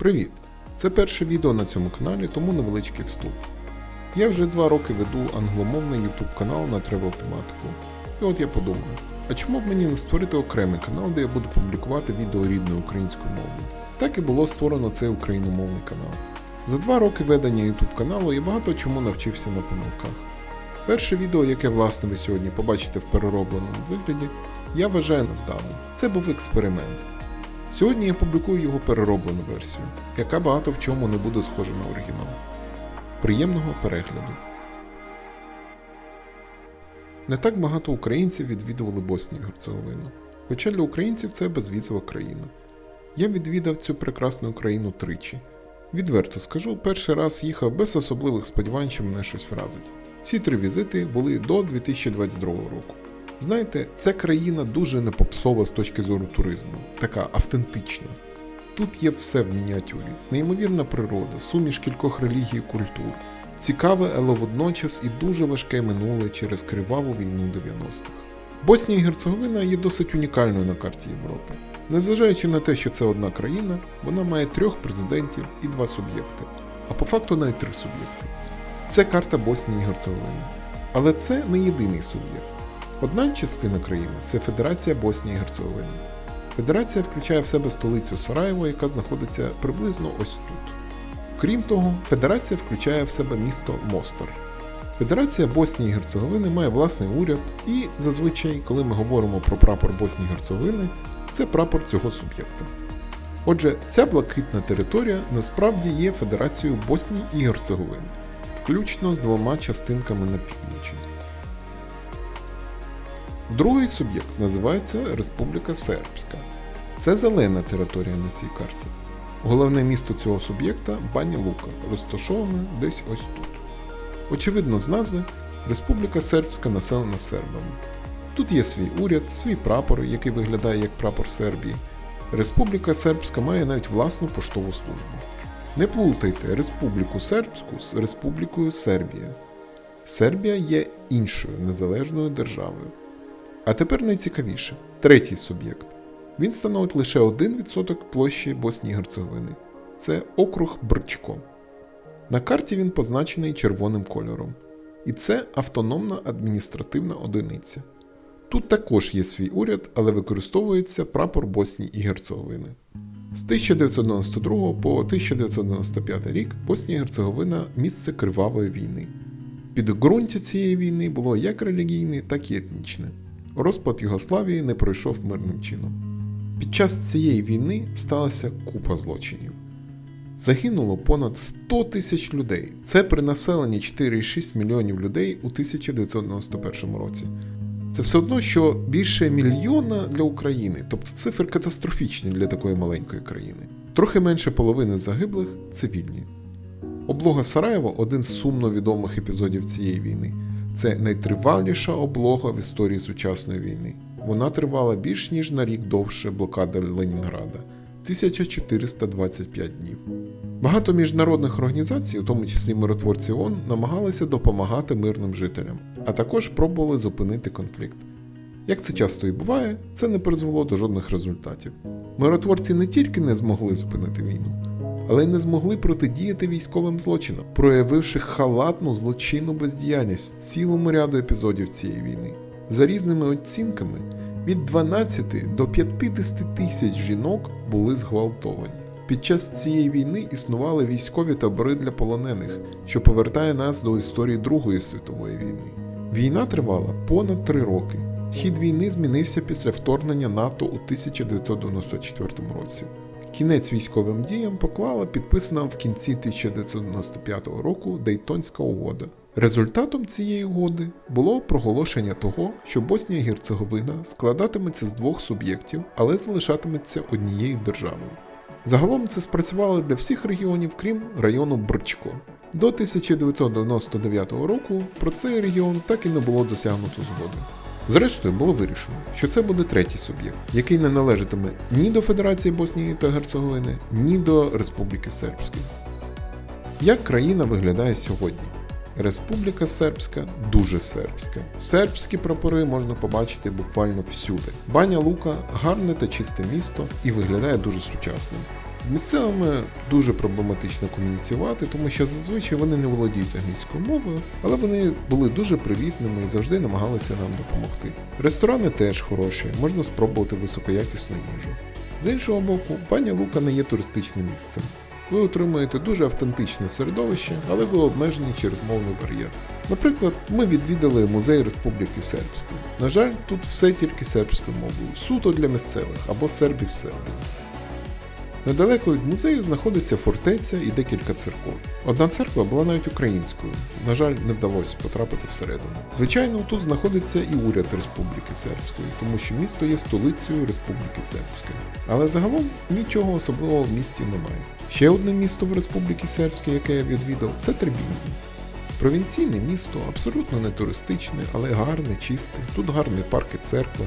Привіт! Це перше відео на цьому каналі, тому невеличкий вступ. Я вже два роки веду англомовний YouTube канал на тревел тематику. І от я подумав, а чому б мені не створити окремий канал, де я буду публікувати відео рідною українською мовою? Так і було створено цей україномовний канал. За два роки ведення YouTube каналу я багато чому навчився на помилках. Перше відео, яке власне ви сьогодні побачите в переробленому вигляді, я вважаю невдалим. Це був експеримент. Сьогодні я публікую його перероблену версію, яка багато в чому не буде схожа на оригінал. Приємного перегляду. Не так багато українців відвідували Боснію і Герцеговину. Хоча для українців це безвізова країна. Я відвідав цю прекрасну країну тричі. Відверто скажу, перший раз їхав без особливих сподівань, що мене щось вразить. Всі три візити були до 2022 року. Знаєте, ця країна дуже не попсова з точки зору туризму, така автентична. Тут є все в мініатюрі: неймовірна природа, суміш кількох релігій і культур, цікаве, але водночас і дуже важке минуле через криваву війну 90-х. Боснія і Герцеговина є досить унікальною на карті Європи. Незважаючи на те, що це одна країна, вона має трьох президентів і два суб'єкти, а по факту навіть три суб'єкти. Це карта Боснії і Герцеговини. Але це не єдиний суб'єкт. Одна частина країни це Федерація Боснії і Герцеговини. Федерація включає в себе столицю Сараєво, яка знаходиться приблизно ось тут. Крім того, Федерація включає в себе місто Мостер. Федерація Боснії і Герцеговини має власний уряд, і зазвичай, коли ми говоримо про прапор Боснії і Герцеговини, це прапор цього суб'єкта. Отже, ця блакитна територія насправді є Федерацією Боснії і Герцеговини, включно з двома частинками на півночі. Другий суб'єкт називається Республіка Сербська. Це зелена територія на цій карті. Головне місто цього суб'єкта Баня Лука, розташоване десь ось тут. Очевидно, з назви Республіка Сербська населена сербами. Тут є свій уряд, свій прапор, який виглядає як прапор Сербії. Республіка Сербська має навіть власну поштову службу. Не плутайте Республіку Сербську з Республікою Сербія. Сербія є іншою незалежною державою. А тепер найцікавіше третій суб'єкт. Він становить лише 1% площі Боснії Герцеговини. Це округ Брчко. На карті він позначений червоним кольором. І це автономна адміністративна одиниця. Тут також є свій уряд, але використовується прапор Боснії і Герцеговини. З 1992 по 1995 рік Боснія і Герцеговина місце кривавої війни. Підґрунтя цієї війни було як релігійне, так і етнічне. Розпад Югославії не пройшов мирним чином. Під час цієї війни сталася купа злочинів. Загинуло понад 100 тисяч людей. Це при населенні 4,6 мільйонів людей у 1991 році. Це все одно, що більше мільйона для України, тобто цифри катастрофічні для такої маленької країни. Трохи менше половини загиблих цивільні. Облога Сараєва один з сумно відомих епізодів цієї війни. Це найтриваліша облога в історії сучасної війни. Вона тривала більш ніж на рік довше блокади Ленінграда 1425 днів. Багато міжнародних організацій, у тому числі миротворці ООН, намагалися допомагати мирним жителям, а також пробували зупинити конфлікт. Як це часто і буває, це не призвело до жодних результатів. Миротворці не тільки не змогли зупинити війну, але й не змогли протидіяти військовим злочинам, проявивши халатну злочинну бездіяльність цілому ряду епізодів цієї війни. За різними оцінками, від 12 до 50 тисяч жінок були зґвалтовані. Під час цієї війни існували військові табори для полонених, що повертає нас до історії Другої світової війни. Війна тривала понад три роки. Хід війни змінився після вторгнення НАТО у 1994 році. Кінець військовим діям поклала підписана в кінці 1995 року Дейтонська угода. Результатом цієї угоди було проголошення того, що Боснія і Герцеговина складатиметься з двох суб'єктів, але залишатиметься однією державою. Загалом це спрацювало для всіх регіонів, крім району Брчко. До 1999 року про цей регіон так і не було досягнуто згоди. Зрештою, було вирішено, що це буде третій суб'єкт, який не належатиме ні до Федерації Боснії та Герцеговини, ні до Республіки Сербської. Як країна виглядає сьогодні? Республіка Сербська дуже сербська. Сербські прапори можна побачити буквально всюди. Баня Лука гарне та чисте місто і виглядає дуже сучасним. З місцевими дуже проблематично комуніцювати, тому що зазвичай вони не володіють англійською мовою, але вони були дуже привітними і завжди намагалися нам допомогти. Ресторани теж хороші, можна спробувати високоякісну їжу. З іншого боку, пані Лука не є туристичним місцем. Ви отримуєте дуже автентичне середовище, але ви обмежені через мовний бар'єр. Наприклад, ми відвідали музей Республіки Сербської. На жаль, тут все тільки сербською мовою, суто для місцевих або сербів Сербії. Недалеко від музею знаходиться фортеця і декілька церков. Одна церква була навіть українською. На жаль, не вдалося потрапити всередину. Звичайно, тут знаходиться і уряд Республіки Сербської, тому що місто є столицею Республіки Сербської. Але загалом нічого особливого в місті немає. Ще одне місто в Республіці Сербській, яке я відвідав, це Требінні. Провінційне місто, абсолютно не туристичне, але гарне, чисте. Тут гарний парк і церква.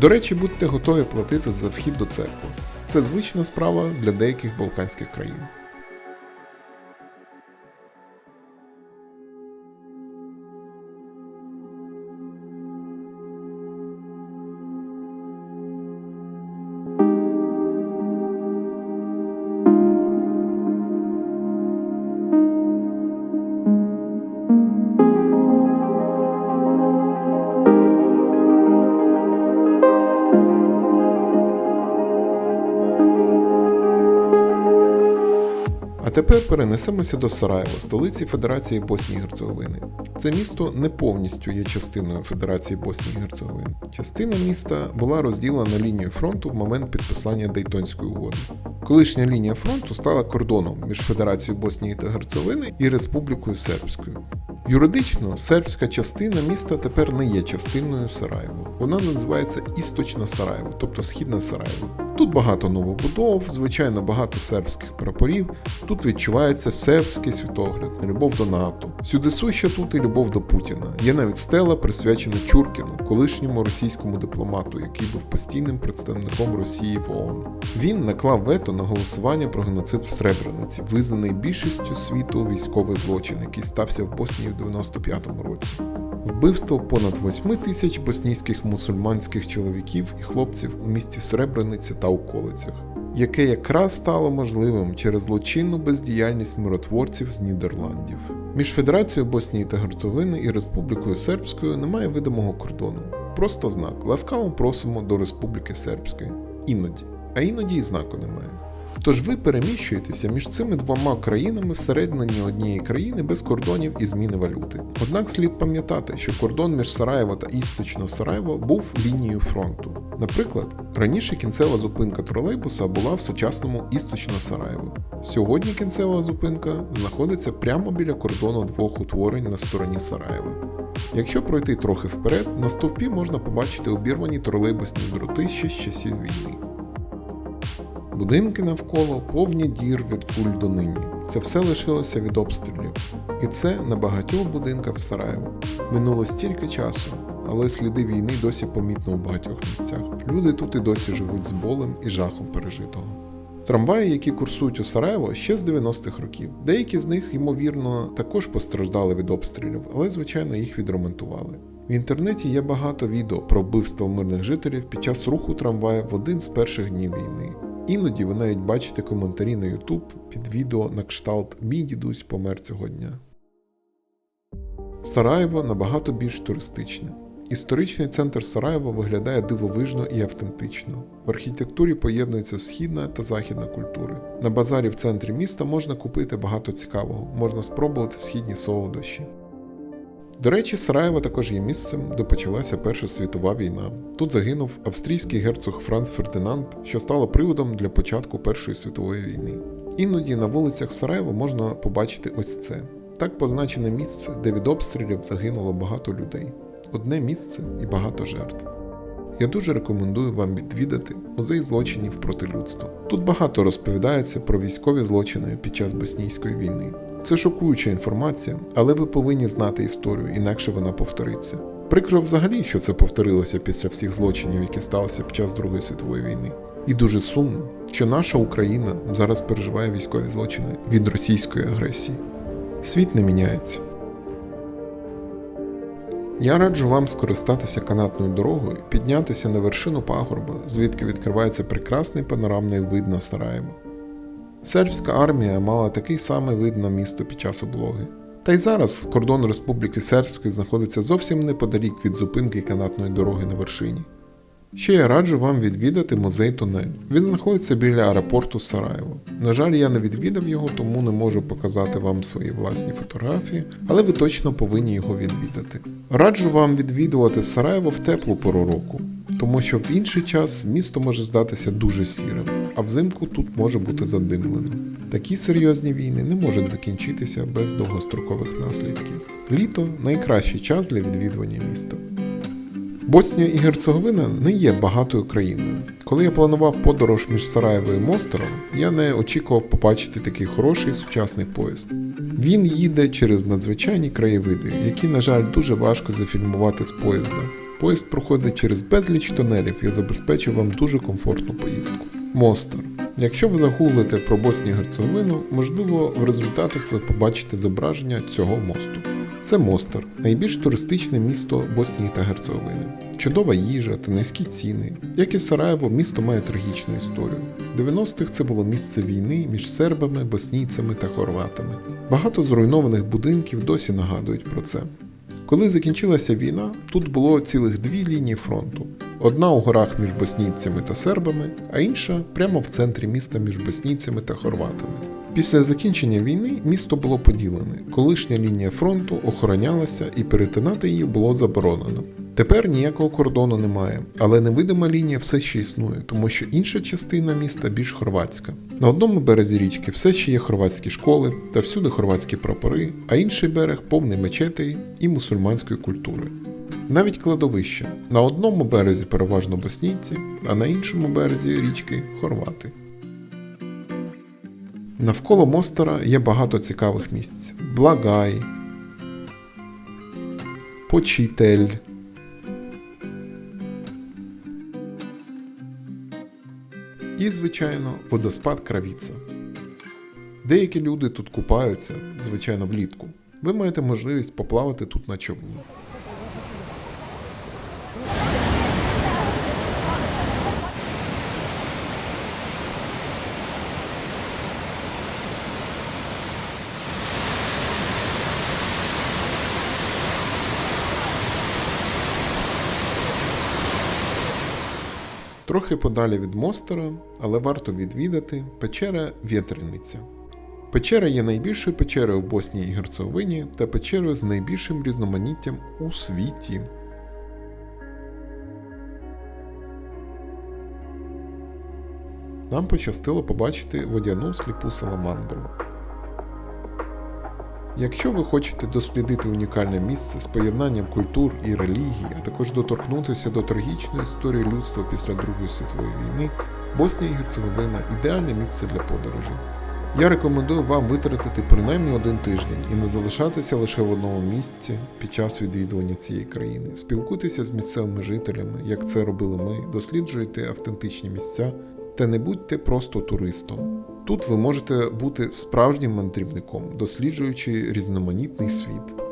До речі, будьте готові платити за вхід до церкви. Це звична справа для деяких балканських країн. Тепер перенесемося до Сараєва, столиці Федерації Боснії Герцеговини. Це місто не повністю є частиною Федерації Боснії і Герцеговини. Частина міста була розділена лінією фронту в момент підписання Дейтонської угоди. Колишня лінія фронту стала кордоном між Федерацією Боснії та Герцеговини і Республікою Сербською. Юридично сербська частина міста тепер не є частиною Сараєва. Вона називається Істочна Сараєво, тобто Східне Сараєво. Тут багато новобудов, звичайно, багато сербських прапорів. Тут відчувається сербський світогляд, любов до НАТО. Сюди суща тут і любов до Путіна. Є навіть стела, присвячена Чуркіну, колишньому російському дипломату, який був постійним представником Росії в ООН. Він наклав вето на голосування про геноцид в Сребрениці, визнаний більшістю світу військовий злочин, який стався в Боснії в 95-му році. Вбивство понад 8 тисяч боснійських мусульманських чоловіків і хлопців у місті Сребрениці та околицях, яке якраз стало можливим через злочинну бездіяльність миротворців з Нідерландів. Між Федерацією Боснії та Герцеговини і Республікою Сербською немає видимого кордону. Просто знак. Ласкаво просимо до Республіки Сербської. Іноді, а іноді і знаку немає. Тож ви переміщуєтеся між цими двома країнами всередині однієї країни без кордонів і зміни валюти. Однак слід пам'ятати, що кордон між Сараєво та Істочно Сараєво був лінією фронту. Наприклад, раніше кінцева зупинка тролейбуса була в сучасному Істочно Сараєво. Сьогодні кінцева зупинка знаходиться прямо біля кордону двох утворень на стороні Сараєва. Якщо пройти трохи вперед, на стовпі можна побачити обірвані тролейбусні дроти ще з часів війни. Будинки навколо повні дір від куль до нині. Це все лишилося від обстрілів. І це на багатьох будинках в Сараєво. Минуло стільки часу, але сліди війни досі помітно у багатьох місцях. Люди тут і досі живуть з болем і жахом пережитого. Трамваї, які курсують у Сараєво, ще з 90-х років. Деякі з них, ймовірно, також постраждали від обстрілів, але, звичайно, їх відремонтували. В інтернеті є багато відео про вбивство мирних жителів під час руху трамвая в один з перших днів війни. Іноді ви навіть бачите коментарі на YouTube під відео на кшталт Мій дідусь помер цього дня. Сараєво набагато більш туристичне. Історичний центр Сараєва виглядає дивовижно і автентично. В архітектурі поєднується східна та західна культури. На базарі в центрі міста можна купити багато цікавого, можна спробувати східні солодощі. До речі, Сараєво також є місцем, де почалася Перша світова війна. Тут загинув австрійський герцог Франц Фердинанд, що стало приводом для початку Першої світової війни. Іноді на вулицях Сараєва можна побачити ось це. Так позначене місце, де від обстрілів загинуло багато людей. Одне місце і багато жертв. Я дуже рекомендую вам відвідати музей злочинів проти людства. Тут багато розповідається про військові злочини під час боснійської війни. Це шокуюча інформація, але ви повинні знати історію, інакше вона повториться. Прикро взагалі, що це повторилося після всіх злочинів, які сталися під час Другої світової війни. І дуже сумно, що наша Україна зараз переживає військові злочини від російської агресії. Світ не міняється. Я раджу вам скористатися канатною дорогою, піднятися на вершину пагорба, звідки відкривається прекрасний панорамний вид на Сараєво. Сербська армія мала такий самий вид на місто під час облоги. Та й зараз кордон Республіки Сербської знаходиться зовсім неподалік від зупинки канатної дороги на вершині. Ще я раджу вам відвідати музей тунель. Він знаходиться біля аеропорту Сараєво. На жаль, я не відвідав його, тому не можу показати вам свої власні фотографії, але ви точно повинні його відвідати. Раджу вам відвідувати Сараєво в теплу пору року, тому що в інший час місто може здатися дуже сірим, а взимку тут може бути задимлено. Такі серйозні війни не можуть закінчитися без довгострокових наслідків. Літо найкращий час для відвідування міста. Боснія і Герцеговина не є багатою країною. Коли я планував подорож між Сараєво і Мостером, я не очікував побачити такий хороший сучасний поїзд. Він їде через надзвичайні краєвиди, які, на жаль, дуже важко зафільмувати з поїзда. Поїзд проходить через безліч тунелів і забезпечив вам дуже комфортну поїздку. Мостер. Якщо ви загуглите про Боснію і Герцеговину, можливо, в результатах ви побачите зображення цього мосту. Це Мостер, найбільш туристичне місто Боснії та Герцеговини. Чудова їжа та низькі ціни. Як і Сараєво, місто має трагічну історію. В 90-х це було місце війни між сербами, боснійцями та хорватами. Багато зруйнованих будинків досі нагадують про це. Коли закінчилася війна, тут було цілих дві лінії фронту: одна у горах між боснійцями та сербами, а інша прямо в центрі міста між боснійцями та хорватами. Після закінчення війни місто було поділене, колишня лінія фронту охоронялася і перетинати її було заборонено. Тепер ніякого кордону немає, але невидима лінія все ще існує, тому що інша частина міста більш хорватська. На одному березі річки все ще є хорватські школи та всюди хорватські прапори, а інший берег повний мечетей і мусульманської культури. Навіть кладовище. На одному березі переважно боснійці, а на іншому березі річки хорвати. Навколо Мостера є багато цікавих місць: Благай, Почитель. І, звичайно, водоспад Кравіца. Деякі люди тут купаються, звичайно, влітку. Ви маєте можливість поплавати тут на човні. Трохи подалі від Мостера, але варто відвідати печера Вєтрениця. Печера є найбільшою печерою в Боснії і Герцеговині та печерою з найбільшим різноманіттям у світі. Нам пощастило побачити водяну сліпу саламандру. Якщо ви хочете дослідити унікальне місце з поєднанням культур і релігій, а також доторкнутися до трагічної історії людства після Другої світової війни, Боснія і Герцеговина ідеальне місце для подорожі. Я рекомендую вам витратити принаймні один тиждень і не залишатися лише в одному місці під час відвідування цієї країни. Спілкуйтеся з місцевими жителями, як це робили ми, досліджуйте автентичні місця та не будьте просто туристом. Тут ви можете бути справжнім мандрівником, досліджуючи різноманітний світ.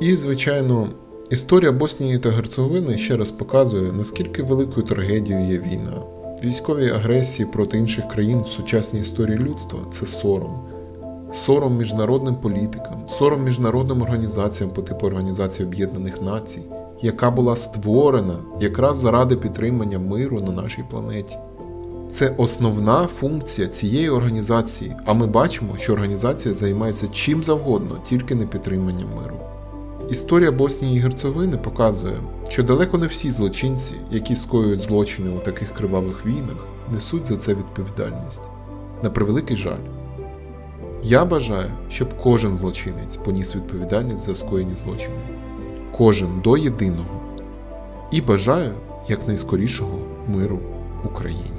І, звичайно, історія Боснії та Герцеговини ще раз показує, наскільки великою трагедією є війна. Військові агресії проти інших країн в сучасній історії людства це сором. Сором міжнародним політикам, сором міжнародним організаціям по типу Організації Об'єднаних Націй, яка була створена якраз заради підтримання миру на нашій планеті. Це основна функція цієї організації, а ми бачимо, що організація займається чим завгодно, тільки не підтриманням миру. Історія Боснії і Герцеговини показує, що далеко не всі злочинці, які скоюють злочини у таких кривавих війнах, несуть за це відповідальність. На превеликий жаль. Я бажаю, щоб кожен злочинець поніс відповідальність за скоєні злочини. Кожен до єдиного. І бажаю якнайскорішого миру Україні.